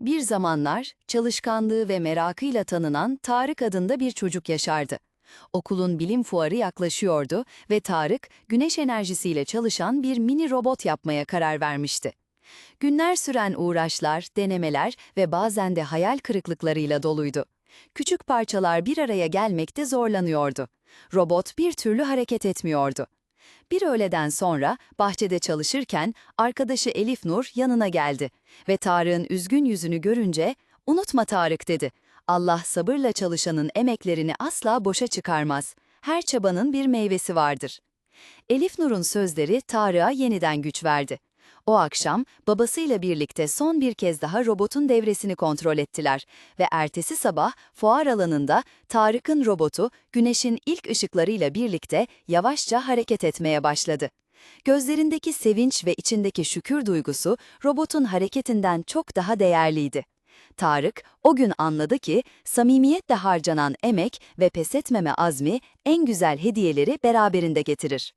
Bir zamanlar çalışkanlığı ve merakıyla tanınan Tarık adında bir çocuk yaşardı. Okulun bilim fuarı yaklaşıyordu ve Tarık, güneş enerjisiyle çalışan bir mini robot yapmaya karar vermişti. Günler süren uğraşlar, denemeler ve bazen de hayal kırıklıklarıyla doluydu. Küçük parçalar bir araya gelmekte zorlanıyordu. Robot bir türlü hareket etmiyordu. Bir öğleden sonra bahçede çalışırken arkadaşı Elif Nur yanına geldi ve Tarık'ın üzgün yüzünü görünce "Unutma Tarık." dedi. Allah sabırla çalışanın emeklerini asla boşa çıkarmaz. Her çabanın bir meyvesi vardır. Elif Nur'un sözleri Tarık'a yeniden güç verdi. O akşam babasıyla birlikte son bir kez daha robotun devresini kontrol ettiler ve ertesi sabah fuar alanında Tarık'ın robotu güneşin ilk ışıklarıyla birlikte yavaşça hareket etmeye başladı. Gözlerindeki sevinç ve içindeki şükür duygusu robotun hareketinden çok daha değerliydi. Tarık o gün anladı ki samimiyetle harcanan emek ve pes etmeme azmi en güzel hediyeleri beraberinde getirir.